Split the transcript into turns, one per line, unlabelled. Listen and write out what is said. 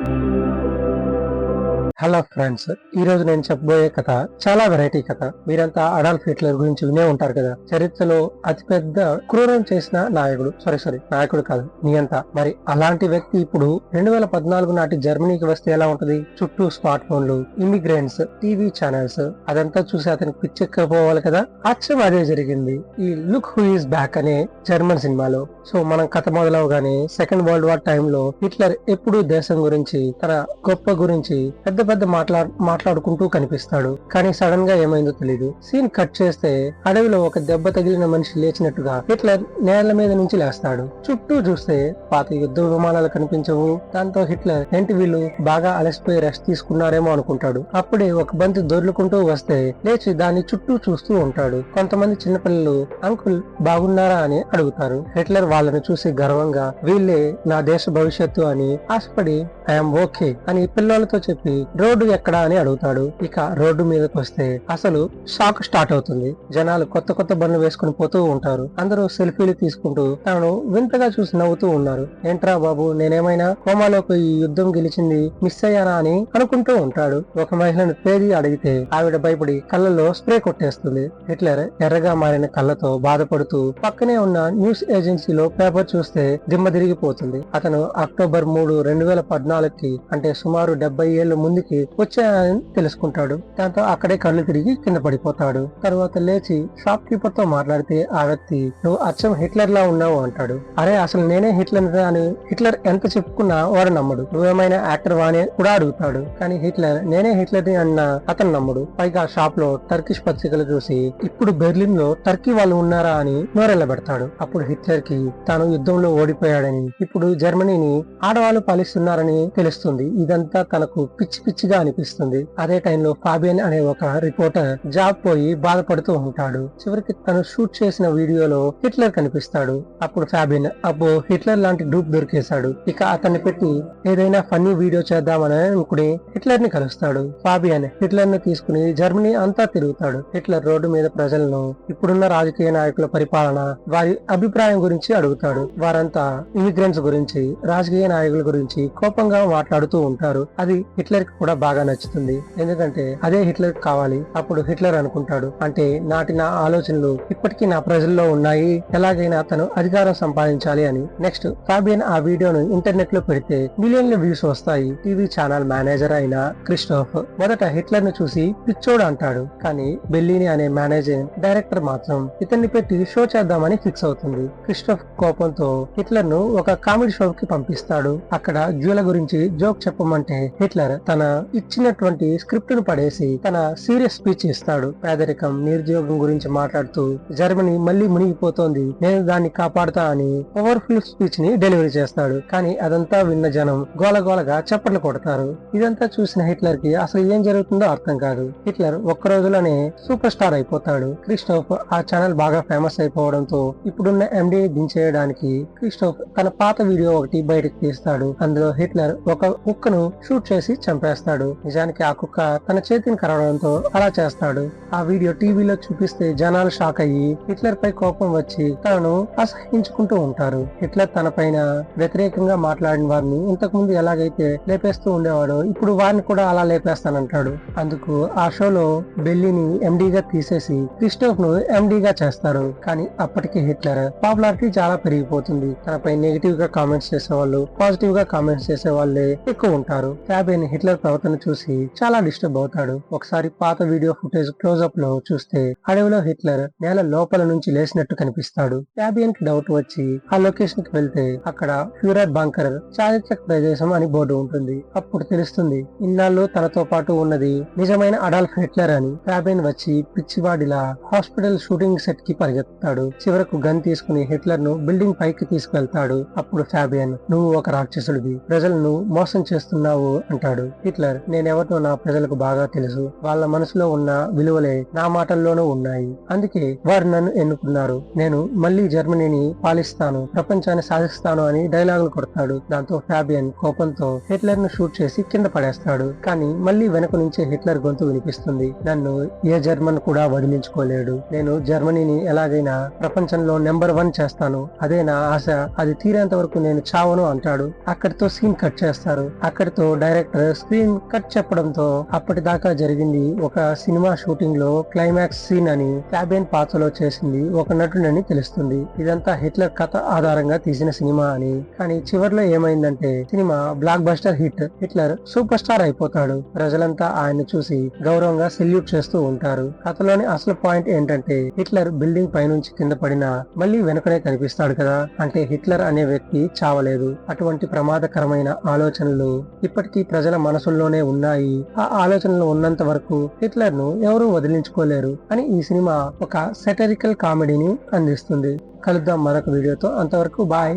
Música hello friends ఈ రోజు నేను చెప్పబోయే కథ చాలా వెరైటీ కథ. మీరంతా అడాల్ఫ్ హిట్లర్ గురించి వినే ఉంటారు కదా. చరిత్రలో అతిపెద్ద క్రూరం చేసిన నాయకుడు సారీ సారీ నాయకుడు కాదు నియంత. మరి అలాంటి వ్యక్తి ఇప్పుడు రెండు వేల పద్నాలుగు నాటి జర్మనీకి వస్తే ఎలా ఉంటది? చుట్టూ స్మార్ట్ ఫోన్లు ఇమిగ్రెంట్స్ టీవీ ఛానల్స్ అదంతా చూసి అతనికి పిచ్చెక్కపోవాలి కదా? అచ్చం అదే జరిగింది. ఈ లుక్ హూ ఈస్ బ్యాక్ అనే జర్మన్ సినిమాలో. సో మనం కథ మొదలవగానే సెకండ్ వరల్డ్ వార్ టైంలో హిట్లర్ ఎప్పుడూ దేశం గురించి తన గొప్ప గురించి పెద్ద పెద్ద మాట్లా మాట్లాడుకుంటూ కనిపిస్తాడు. కానీ సడన్గా ఏమైందో తెలియదు సీన్ కట్ చేస్తే అడవిలో ఒక దెబ్బ తగిలిన మనిషి లేచినట్టుగా హిట్లర్ నేల మీద నుంచి లేస్తాడు. చుట్టూ చూస్తే పాత యుద్ధ విమానాలు కనిపించవు. దాంతో హిట్లర్ ఏంటి వీళ్ళు బాగా అలసిపోయి రెస్ట్ తీసుకున్నారేమో అనుకుంటాడు. అప్పుడే ఒక బంతి దొర్లుకుంటూ వస్తే లేచి దాని చుట్టూ చూస్తూ ఉంటాడు. కొంతమంది చిన్నపిల్లలు అంకుల్ బాగున్నారా? అని అడుగుతారు. హిట్లర్ వాళ్ళని చూసి గర్వంగా వీళ్ళే నా దేశ భవిష్యత్తు అని ఆశపడి ఐఎమ్ ఓకే అని పిల్లలతో చెప్పి రోడ్డు ఎక్కడా అని అడుగుతాడు. ఇక రోడ్డు మీదకి వస్తే అసలు షాక్ స్టార్ట్ అవుతుంది. జనాలు కొత్త కొత్త బండ్లు వేసుకుని పోతూ ఉంటారు. అందరూ సెల్ఫీలు తీసుకుంటూ తాను వింతగా చూసి నవ్వుతూ ఉన్నారు. ఏంట్రా బాబు నేనేమైనా కోమాలోకి ఈ యుద్ధం గెలిచింది మిస్ అయ్యానా అని అనుకుంటూ ఉంటాడు. ఒక మహిళను తేదీ అడిగితే ఆవిడ భయపడి కళ్ళల్లో స్ప్రే కొట్టేస్తుంది. హిట్లర్ ఎర్రగా మారిన కళ్ళతో బాధపడుతూ పక్కనే ఉన్న న్యూస్ ఏజెన్సీలో పేపర్ చూస్తే దిమ్మ తిరిగిపోతుంది. అతను అక్టోబర్ మూడు రెండు వేల పద్నాలుగుకి అంటే సుమారు డెబ్బై ఏళ్ళ ముందుకి వచ్చాయని తెలుసుకుంటాడు. దాంతో అక్కడే కళ్ళు తిరిగి కింద పడిపోతాడు. తర్వాత లేచి షాప్ కీపర్తో మాట్లాడితే ఆ వ్యక్తి నువ్వు అచ్చం హిట్లర్ లా ఉన్నావు అంటాడు. అరే అసలు నేనే హిట్లర్ అని హిట్లర్ ఎంత చెప్పుకున్నా వాడు నమ్మడు. నువ్వేమైనా యాక్టర్ వానే కూడా అడుగుతాడు. కానీ హిట్లర్ నేనే హిట్లర్ అన్న అతను నమ్మడు. పైగా షాప్లో టర్కిష్ పత్రికలు చూసి ఇప్పుడు బెర్లిన్లో టర్కీ వాళ్ళు ఉన్నారా అని నోరెళ్ళబెడతాడు అప్పుడు హిట్లర్కి తాను యుద్ధంలో ఓడిపోయాడని ఇప్పుడు జర్మనీని ఆడవాళ్ళు పాలిస్తున్నారని తెలుస్తుంది. ఇదంతా తనకు పిచ్చి పిచ్చిగా అనిపిస్తుంది. అదే టైంలో ఫాబియన్ అనే ఒక రిపోర్టర్ జాబ్ పోయి బాధపడుతూ ఉంటాడు. చివరికి తను షూట్ చేసిన వీడియోలో హిట్లర్ కనిపిస్తాడు. అప్పుడు ఫాబియన్ అబ్బో హిట్లర్ లాంటి డూప్ దొరికేశాడు. ఇక అతన్ని పెట్టి ఏదైనా ఫన్నీ వీడియో చేద్దామని అనుకుని హిట్లర్ని కలుస్తాడు. ఫాబియన్ హిట్లర్ని తీసుకుని జర్మనీ అంతా తిరుగుతాడు. హిట్లర్ రోడ్డు మీద ప్రజలను ఇప్పుడున్న రాజకీయ నాయకుల పరిపాలన వారి అభిప్రాయం గురించి అడుగుతాడు. వారంతా ఇమిగ్రెంట్స్ గురించి రాజకీయ నాయకుల గురించి కోపంగా మాట్లాడుతూ ఉంటారు. అది హిట్లర్కి కూడా బాగా నచ్చుతుంది. ఎందుకంటే అదే హిట్లర్ కావాలి అప్పుడు హిట్లర్ అనుకుంటాడు. అంటే నాటి నా ఆలోచనలు ఇప్పటికీ నా ప్రజల్లో ఉన్నాయి ఎలాగైనా తను అధికారం సంపాదించాలి అని. నెక్స్ట్ ఫాబియన్ ఆ వీడియోను ఇంటర్నెట్లో పెడితే మిలియన్ల వ్యూస్ వస్తాయి. టీవీ ఛానల్ మేనేజర్ అయిన క్రిస్టోఫ్ మొదట హిట్లర్ను చూసి పిచ్చోడు అంటాడు. కానీ బెల్లిని అనే మేనేజర్ డైరెక్టర్ మాత్రం ఇతన్ని పెట్టి షో చేద్దామని ఫిక్స్ అవుతుంది. క్రిస్టోఫ్ కోపంతో హిట్లర్ను ఒక కామెడీ షో కి పంపిస్తాడు. అక్కడ జ్యూల గురించి జోక్ చెప్పమంటే హిట్లర్ తన ఇచ్చినటువంటి స్క్రిప్ట్ను పడేసి తన సీరియస్ స్పీచ్ ఇస్తాడు. పేదరికం నిరుద్యోగం గురించి మాట్లాడుతూ జర్మనీ మళ్ళీ మునిగిపోతోంది. నేను దాన్ని కాపాడుతా అని పవర్ఫుల్ స్పీచ్ని డెలివరీ చేస్తాడు. కానీ అదంతా విన్న జనం గోలగోలగా చప్పట్లు కొడతారు. ఇదంతా చూసిన హిట్లర్కి అసలు ఏం జరుగుతుందో అర్థం కాదు. హిట్లర్ ఒక్క రోజులోనే సూపర్ స్టార్ అయిపోతాడు. క్రిస్టోఫ్ ఆ ఛానల్ బాగా ఫేమస్ అయిపోవడంతో ఇప్పుడున్న ఎండి దించేయడానికి క్రిస్టోఫ్ తన పాత వీడియో ఒకటి బయటకు తీస్తాడు. అందులో హిట్లర్ ఒక కుక్కను షూట్ చేసి చంపేస్తాడు. నిజానికి ఆ కుక్క తన చేతిని కరవడంతో అలా చేస్తాడు. ఆ వీడియో టీవీలో చూపిస్తే జనాలు షాక్ అయ్యి హిట్లర్ పై కోపం వచ్చి తనను అసహించుకుంటూ ఉంటారు. హిట్లర్ తన పైన వ్యతిరేకంగా మాట్లాడిన వారిని ఇంతకు ముందు ఎలాగైతే లేపేస్తూ ఉండేవాడో ఇప్పుడు వారిని కూడా అలా లేపేస్తానంటాడు. అందుకు ఆ షోలో బెల్లిని ఎండిగా తీసేసి క్రిస్టోఫ్ను ఎండిగా చేస్తారు. కానీ అప్పటికి హిట్లర్ పాపులారిటీ చాలా పెరిగిపోతుంది. తనపై నెగిటివ్గా కామెంట్స్ చేసేవాళ్ళు పాజిటివ్గా కామెంట్స్ చేసే వాళ్ళే ఎక్కువ ఉంటారు. ఫ్యాబియన్ హిట్లర్ ప్రవర్తన చూసి చాలా డిస్టర్బ్ అవుతాడు. ఒకసారి పాత వీడియో ఫుటేజ్ క్లోజ్అప్లో చూస్తే అడవిలో హిట్లర్ నేల లోపల నుంచి లేచినట్టు కనిపిస్తాడు. ఫ్యాబియన్కి డౌట్ వచ్చి ఆ లొకేషన్కి వెళ్తే అక్కడ ఫ్యూరర్ బంకర్ చారిత్రక ప్రదేశం అని బోర్డు ఉంటుంది. అప్పుడు తెలుస్తుంది ఇన్నాళ్ళు తనతో పాటు ఉన్నది నిజమైన అడాల్ఫ్ హిట్లర్ అని. ఫ్యాబియన్ వచ్చి పిచ్చివాడిలా హాస్పిటల్ షూటింగ్ సెట్కి పరిగెత్తాడు చివరకు గన్ తీసుకుని హిట్లర్ను బిల్డింగ్ పైకి తీసుకెళ్తాడు. అప్పుడు ఫ్యాబియన్ నువ్వు ఒక రాక్షసుడివి. ప్రజలను మోసం చేస్తున్నావు అంటాడు. హిట్లర్ హిట్లర్ నేనెవరినో నా ప్రజలకు బాగా తెలుసు. వాళ్ళ మనసులో ఉన్న విలువలే నా మాటల్లోనూ ఉన్నాయి. అందుకే వారు నన్ను ఎన్నుకున్నారు. నేను మళ్ళీ జర్మనీని పాలిస్తాను ప్రపంచాన్ని సాధిస్తాను అని డైలాగులు కొడతాడు. దాంతో ఫ్యాబియన్ కోపంతో హిట్లర్ను షూట్ చేసి కింద పడేస్తాడు. కానీ మళ్ళీ వెనక నుంచే హిట్లర్ గొంతు వినిపిస్తుంది. నన్ను ఏ జర్మన్ కూడా వదిలించుకోలేడు. నేను జర్మనీని ఎలాగైనా ప్రపంచంలో నెంబర్ వన్ చేస్తాను. అదే నా ఆశ. అది తీరేంత వరకు నేను చావను అంటాడు. అక్కడితో సీన్ కట్ చేస్తారు. అక్కడితో డైరెక్టర్ స్క్రీన్ కట్ చెప్పడంతో అప్పటిదాకా జరిగింది ఒక సినిమా షూటింగ్లో క్లైమాక్స్ సీన్ అని ఫ్యాబియన్ పాత్రలో చేసింది ఒక నటుడని తెలుస్తుంది. ఇదంతా హిట్లర్ కథ ఆధారంగా తీసిన సినిమా అని. కానీ చివర్లో ఏమైందంటే cinema blockbuster hit. Hitler superstar అయిపోతాడు. ప్రజలంతా ఆయన్ని చూసి గౌరవంగా సెల్యూట్ చేస్తూ ఉంటారు. కథలోని అసలు పాయింట్ ఏంటంటే హిట్లర్ బిల్డింగ్ పైనుంచి కింద పడినా మళ్ళీ వెనుకనే కనిపిస్తాడు కదా. అంటే హిట్లర్ అనే వ్యక్తి చావలేదు. అటువంటి ప్రమాదకరమైన ఆలోచనలు ఇప్పటికీ ప్రజల మనసుల్లోనే ఉన్నాయి. ఆ ఆలోచనలు ఉన్నంత వరకు హిట్లర్ను ఎవరూ వదిలించుకోలేరు అని ఈ సినిమా ఒక సెటరికల్ కామెడీని అందిస్తుంది. కలుద్దాం మరొక వీడియోతో. అంతవరకు బాయ్.